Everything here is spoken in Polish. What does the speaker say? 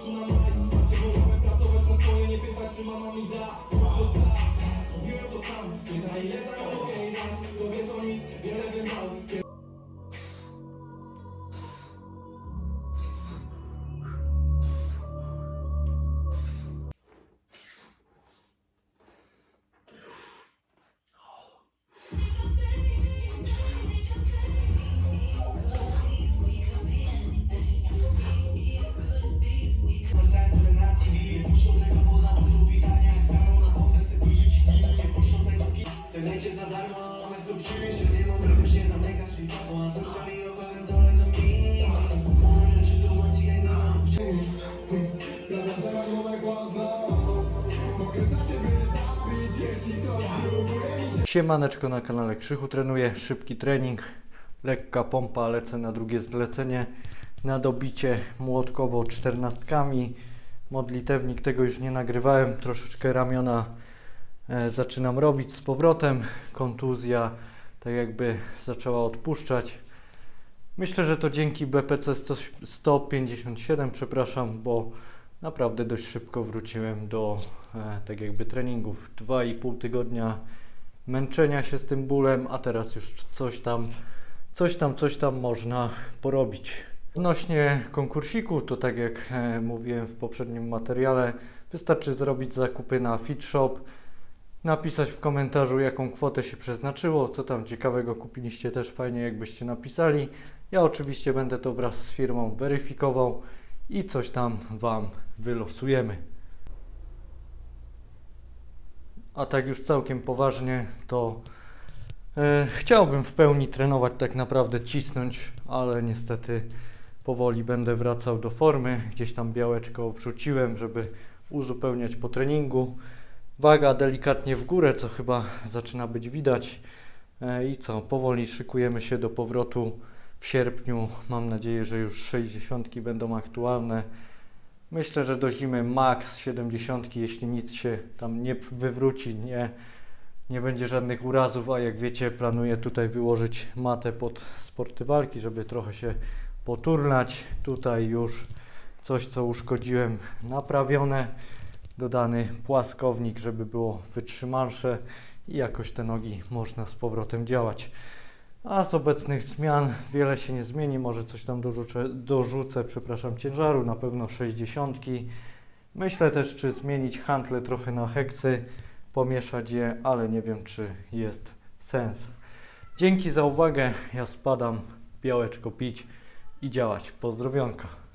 tu na maj Zawsze wolałem pracować na swoje Nie pytać czy mama mi da. Zrób to sam. Zrobiłem to sam. Nie daję ile zarobię i dać Tobie to nic, wiele wiem mało Siemaneczko na kanale Krzychu trenuję, szybki trening, lekka pompa, lecę na drugie zlecenie, na dobicie młotkowo czternastkami, modlitewnik tego już nie nagrywałem, troszeczkę ramiona e, zaczynam robić z powrotem, kontuzja tak jakby zaczęła odpuszczać. Myślę, że to dzięki BPC 100, 157, przepraszam, bo naprawdę dość szybko wróciłem do e, tak jakby treningów. 2,5 tygodnia męczenia się z tym bólem, a teraz już coś tam, coś tam, coś tam można porobić. Odnośnie konkursiku, to tak jak e, mówiłem w poprzednim materiale, wystarczy zrobić zakupy na FitShop, napisać w komentarzu jaką kwotę się przeznaczyło, co tam ciekawego kupiliście, też fajnie jakbyście napisali. Ja oczywiście będę to wraz z firmą weryfikował i coś tam Wam wylosujemy. A tak już całkiem poważnie, to e, chciałbym w pełni trenować, tak naprawdę cisnąć, ale niestety powoli będę wracał do formy. Gdzieś tam białeczko wrzuciłem, żeby uzupełniać po treningu. Waga delikatnie w górę, co chyba zaczyna być widać. E, I co, powoli szykujemy się do powrotu w sierpniu. Mam nadzieję, że już 60 będą aktualne. Myślę, że do zimy max 70, jeśli nic się tam nie wywróci, nie, nie będzie żadnych urazów, a jak wiecie, planuję tutaj wyłożyć matę pod sporty walki, żeby trochę się poturnać. Tutaj już coś, co uszkodziłem, naprawione. Dodany płaskownik, żeby było wytrzymalsze i jakoś te nogi można z powrotem działać. A z obecnych zmian wiele się nie zmieni, może coś tam dorzucę, dorzucę przepraszam, ciężaru, na pewno 60. Myślę też, czy zmienić hantle trochę na heksy, pomieszać je, ale nie wiem, czy jest sens. Dzięki za uwagę, ja spadam, białeczko pić i działać. Pozdrowionka.